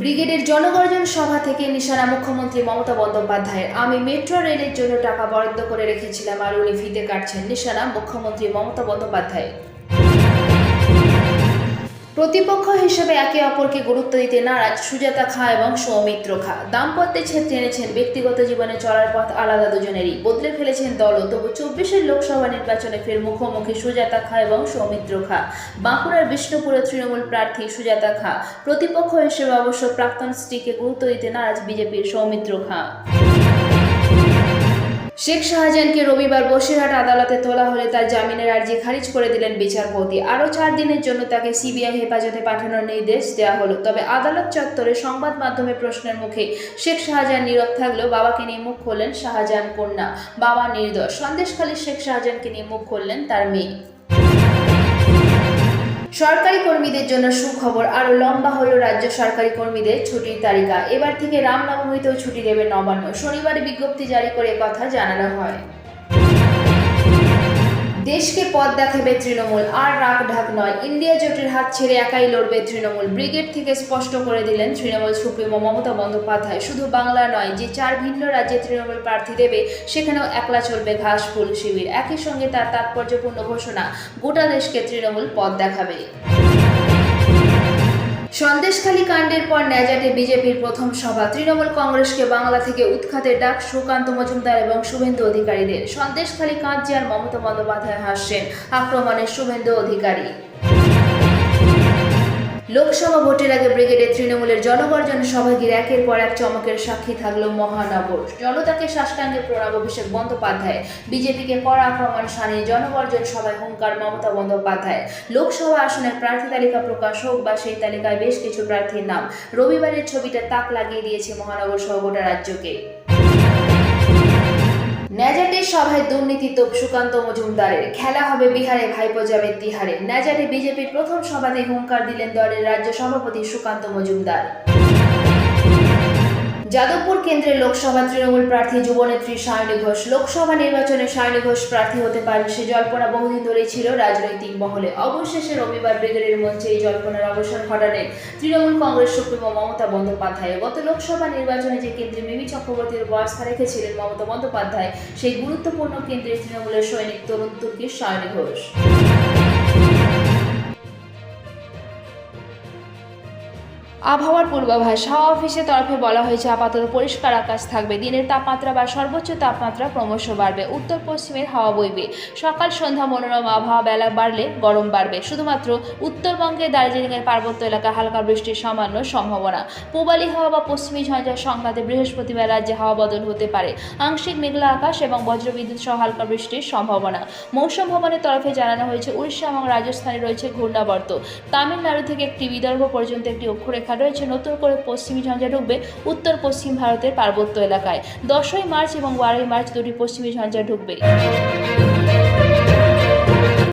ব্রিগেডের জনগর্জন সভা থেকে নিশানা মুখ্যমন্ত্রী মমতা বন্দ্যোপাধ্যায়ের আমি মেট্রো রেলের জন্য টাকা বরাদ্দ করে রেখেছিলাম আর উনি ফিতে কাটছেন। নিশানা মুখ্যমন্ত্রী মমতা বন্দ্যোপাধ্যায়। প্রতিপক্ষ হিসেবে একে অপরকে গুরুত্ব দিতে নারাজ সুজাতা খা এবং সৌমিত্র খা। দাম্পত্যে ছেদ টেনেছেন, ব্যক্তিগত জীবনে চলার পথ আলাদা দুজনেরই। বদলে ফেলেছেন দলও, তবু চব্বিশের লোকসভা নির্বাচনে ফের মুখোমুখি সুজাতা খা এবং সৌমিত্র খা। বাঁকুড়ার বিষ্ণুপুরের তৃণমূল প্রার্থী সুজাতা খা। প্রতিপক্ষ হিসেবে অবশ্য প্রাক্তন স্ত্রীকে গুরুত্ব দিতে নারাজ বিজেপির সৌমিত্র খা। শেখ শাহজাহানকে রবিবার বসিরহাট আদালতে তোলা হলে তার জামিনের আর্জি খারিজ করে দিলেন বিচারপতি। আরও চার দিনের জন্য তাকে সিবিআই হেফাজতে পাঠানোর নির্দেশ দেওয়া হলো। তবে আদালত চত্বরে সংবাদ মাধ্যমে প্রশ্নের মুখে শেখ শাহজাহান নীরব থাকলেও বাবাকে নিয়ে মুখ খুললেন শাহজাহান কন্যা। বাবা নির্দোষ সন্দেশখালী শেখ শাহজাহানকে নিয়ে মুখ খুললেন তার মেয়ে। সরকারি কর্মীদের জন্য সুখবর আরও লম্বা হলো রাজ্য সরকারি কর্মীদের ছুটির তালিকা। এবার থেকে রামনবমীতেও ছুটি দেবে নবান্ন। শনিবার বিজ্ঞপ্তি জারি করে কথা জানানো হয়। দেশকে পথ দেখাবে তৃণমূল। আর রাগ ঢাক নয়। ইন্ডিয়া জোটের হাত ছেড়ে একাই লড়বে তৃণমূল। ব্রিগেড থেকে স্পষ্ট করে দিলেন তৃণমূল সুপ্রিমো মমতা বন্দ্যোপাধ্যায়। শুধু বাংলা নয়, যে চার ভিন্ন রাজ্যে তৃণমূল প্রার্থী দেবে, সেখানেও একলা চলবে ঘাসফুল শিবির। একই সঙ্গে তার তাৎপর্যপূর্ণ ঘোষণা, গোটা দেশকে তৃণমূল পথ দেখাবে। সন্দেশখালী কাণ্ডের পর ন্যাজাটে বিজেপির প্রথম সভা। তৃণমূল কংগ্রেসকে বাংলা থেকে উৎখাতের ডাক সুকান্ত মজুমদার এবং শুভেন্দু অধিকারীদের। সন্দেশখালী কাঁদছে আর মমতা বন্দ্যোপাধ্যায় হাসছেন। আক্রমণের শুভেন্দু অধিকারী। লোকসভা ভোটের আগে ব্রিগেডের তৃণমূলের জনগর্জন সভা ঘিরে একের পর এক চমকের সাক্ষী থাকল মহানগর। জনতাকে সাষ্টাঙ্গে প্রণাম অভিষেক বন্দ্যোপাধ্যায়। বিজেপিকে কড়া আক্রমণ সানিয়ে জনগর্জন সভায় হুঙ্কার মমতা বন্দ্যোপাধ্যায়। লোকসভা আসনের প্রার্থী তালিকা প্রকাশ হোক বা সেই তালিকায় বেশ কিছু প্রার্থীর নাম। রবিবারের ছবিটা তাক লাগিয়ে দিয়েছে মহানগর সহ গোটা রাজ্যকে। ন্যাজাটের সভায় দুর্নীতি তোপ সুকান্ত মজুমদারের। খেলা হবে বিহারে, ভাইপো যাবে তিহারে। ন্যাজাটে বিজেপির প্রথম সভাতে হুঙ্কার দিলেন দলের রাজ্য সভাপতি সুকান্ত মজুমদার। যাদবপুর কেন্দ্রের লোকসভা তৃণমূল প্রার্থী যুবনেত্রী সায়নী ঘোষ। লোকসভা নির্বাচনে সায়নী ঘোষ প্রার্থী হতে পারেন সে জল্পনা বহুদিন ধরেই ছিল রাজনৈতিক মহলে। অবশেষে রবিবার ব্রিগেডের মঞ্চে এই জল্পনার অবসান ঘটালেন তৃণমূল কংগ্রেস সুপ্রিমো মমতা বন্দ্যোপাধ্যায়। গত লোকসভা নির্বাচনে যে কেন্দ্রে মিমি চক্রবর্তীর বয়স্কা রেখেছিলেন মমতা বন্দ্যোপাধ্যায়, সেই গুরুত্বপূর্ণ কেন্দ্রে তৃণমূলের সৈনিক তরুণ তুর্কির সায়নী ঘোষ। আবহাওয়ার পূর্বাভাস, হাওয়া অফিসের তরফে বলা হয়েছে, আপাতত পরিষ্কার আকাশ থাকবে। দিনের তাপমাত্রা বা সর্বোচ্চ তাপমাত্রা ক্রমশ বাড়বে। উত্তর পশ্চিমের হাওয়া বইবে। সকাল, সন্ধ্যা মনোরম আবহাওয়া বেলা বাড়লে গরম বাড়বে। শুধুমাত্র উত্তরবঙ্গের দার্জিলিংয়ের পার্বত্য এলাকায় হালকা বৃষ্টির সামান্য সম্ভাবনা। পূবালি হাওয়া বা পশ্চিমী ঝঞ্ঝার সংঘাতে বৃহস্পতিবার রাজ্যে হাওয়া বদল হতে পারে। আংশিক মেঘলা আকাশ এবং বজ্রবিদ্যুৎ সহ হালকা বৃষ্টির সম্ভাবনা। মৌসুম ভবনের তরফে জানানো হয়েছে, উড়িষ্যা এবং রাজস্থানে রয়েছে ঘূর্ণাবর্ত। তামিলনাড়ু থেকে একটি বিদর্ভ পর্যন্ত একটি অক্ষরেখা রয়েছে নতুন করে পশ্চিমী ঝঞ্ঝা ঢুকবে উত্তর পশ্চিম ভারতের পার্বত্য এলাকায়। দশই মার্চ এবং বারোই মার্চ দুটি পশ্চিমী ঝঞ্ঝা ঢুকবে।